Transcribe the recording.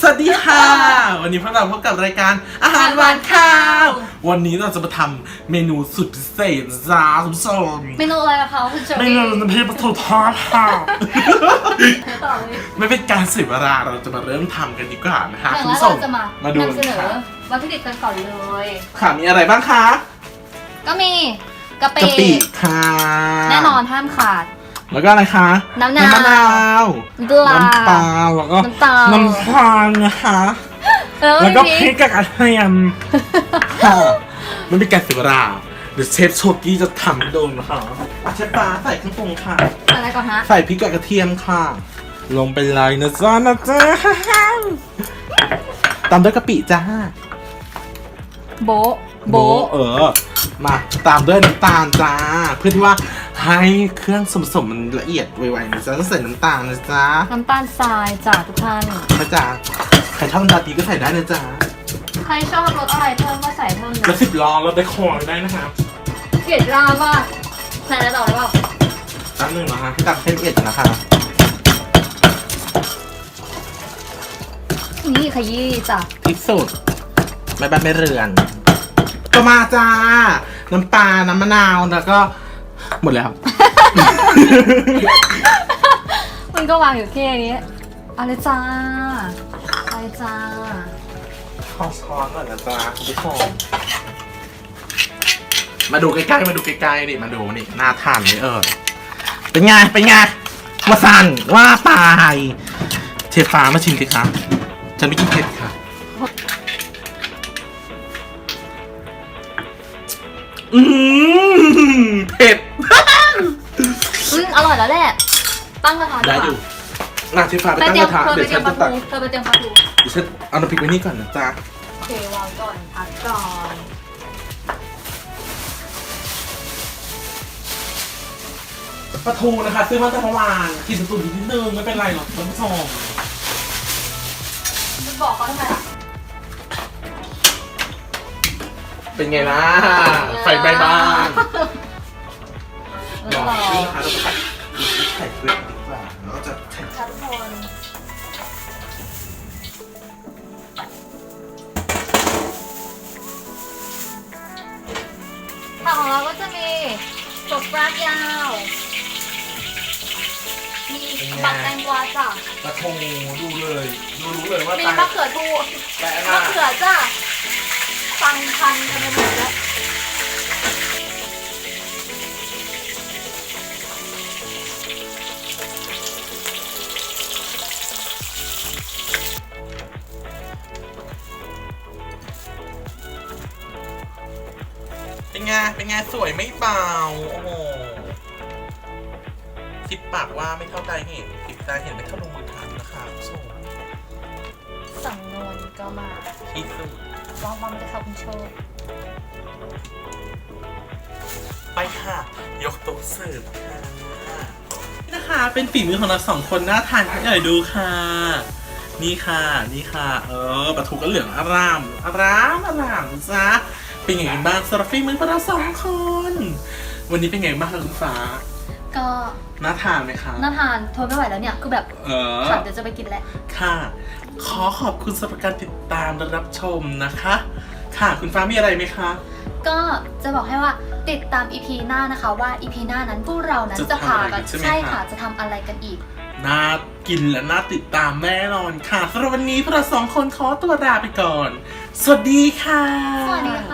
สวัสดีค่ะ วันนี้พวกเราพบกับรายการอาหารหวานข้าว วันนี้เราจะมาทำเมนูสุดพิเศษจ้าคุณผู้ชมเมนูอะไรอะคะคุณเชอเมรี่นูน้ำพริกปลาทูทอดค่ะเธอต่อเลย ไม่เป็นการเสียเวลาเราจะมาเริ่มทำกันดีกว่านะคะอย่างคุณแรกผู้ชมเราจะมามาดูนำเสนอค่ะวัตถุดิบกันก่อนเลย ค่ะมีอะไรบ้างคะก็มีกะปิกะปิค่ะแน่นอนห้ามขาด แล้วก็อะไรคะน้ำนาวมะนาว ปลาน้ำปลาแล้วก็น้ำตาลน้ำตาลนะคะ แล้วแล้วก็ก็พริกกับกระเทียมค่ะมันเป็นการเสียเวลาเดี๋ยวเชฟโชกี้จะทำให้ดูนะคะอะเชฟปลาใส่เครื่องปรุงค่ะ อะไรก่อนฮะ ใส่พริกกับกระเทียมค่ะ ลงไปเลยนะจ๊ะนะจ๊ะตามด้วยกะปิจ้า โบะโบะเออ มาตามด้วยน้ำตาลจ้า เพื่อที่ว่า ให้เครื่องสมสมมันละเอียดไวๆนะจ๊ะต้องใส่น้ำตาลนะจ๊ะน้ำตาลทรายจ้ะทุกท่านนะจ๊ะใครชอบน้ำตาลปี๊บก็ใส่ได้นะจ๊ะใครชอบรสอะไรเพิ่มก็ใส่เพิ่มเลแล้วยสิบล้อเราได้คอยได้นะครับเกลียดราว่าใส่อะไรต่อเลยเปล่าแป๊บหนึงนะคะให้ตักให้ละเอียดก่อนนะคะนี่ขยี้จ้ะพริกสดไม่บ้านไม่เรือน ก็มาจ้า น้ำปลา น้ำมะนาว แล้วก็ หมดแล้วมันก็วางอยู่แค่นี้เอะไรจ้าอะไรจ้า ขอช้อนหน่อยนะจ๊ะคุณผู้ชมมาดูใกล้ๆ มาดูใกล้ๆนี่มาดูนี่น่าทานเลยเออ เป็นไง เป็นไงว่าสันว่าตายเชฟฟ้ามาชิมสิคะฉันไม่กินเผ็ดค่ะ อืม เผ็ด อืมอร่อยแล้วแหละ ตั้งกระทะได้กอว่ายู่น่าเชฟฟ้าไปไปตั้งเตรียกมระทะเธอไปเดี๋ยวเตรีฉัยนมปจะลาตักทูเธอไปเตรียมปลาทูเดี๋ยวฉันเอาน้ำพริกไว้นี่ก่อนนะจ๊ะโอเควางก่อนพักก่อนปลาทูนะคะ ซื้อมาตั้งแต่เมื่อวานกินสุดๆนิดนึงไม่เป็นไรหรอกท่านผู้ชมมึงบอกเขาทำไมล่ะเป็นไงล่ะไฟไหม้บ้านเอลออง หรอดูนะคะเราจะผัดไข่เกลือดีกว่าเราจะไข่ครับทุกคนผักของเราก็จะมีถั่วฝักยาว มีบักแตงกวาจ้ะปลาทูดูเลยดูรู้เลยว่ามีตายมะเขือทูแต่มะน่ะเขือจ้ะ ฟังพันกันไปหมดแล้ว เป็นไงเป็นไงสวยไม่เบาโอ้โหสิบปากว่าไม่เท่าใจเห็นสิบตาเห็นไม่เท่าลงมือทำนะคะคุณผู้ชมสั่งนวลก็มาที่สุดวางวางจะเข้าคุณโชคไปค่ะ ยกโต๊ะเสิร์ฟค่ะนี่นะคะ เป็นฝีมือของเราสองคนน่าทานกันใหญ่ดูค่ะ นี่ค่ะ นี่ค่ะ เออปลาทูก็เหลืองอร่ามอร่ามอร่ามจ้า เป็นไงกันบ้างสำหรับฝีมือของเราสองคน วันนี้เป็นไงบ้างคะคุณฟ้า ก็น่าทานไหมคะ น่าทานทนไม่ไหวแล้วเนี่ยคือแบบเออ ขับเดี๋ยวจะไปกินแล้วค่ะ ขอขอบคุณสำหรับการติดตามและรับชมนะคะ ค่ะคุณฟ้ามีอะไรไหมคะ ก็จะบอกให้ว่าติดตาม EP หน้านะคะว่า EP หน้านั้นพวกเรานั้นจะจะพาทำอะไรกักันนใช่ไหมใช่คะ ค่ะจะทำอะไรกันอีก น่ากินและน่าติดตามแน่นอนค่ะสำหรับวันนี้พวกเราสองคนขอตัวลาไปก่อน สวัสดีค่ะ สวัสดีค่ะ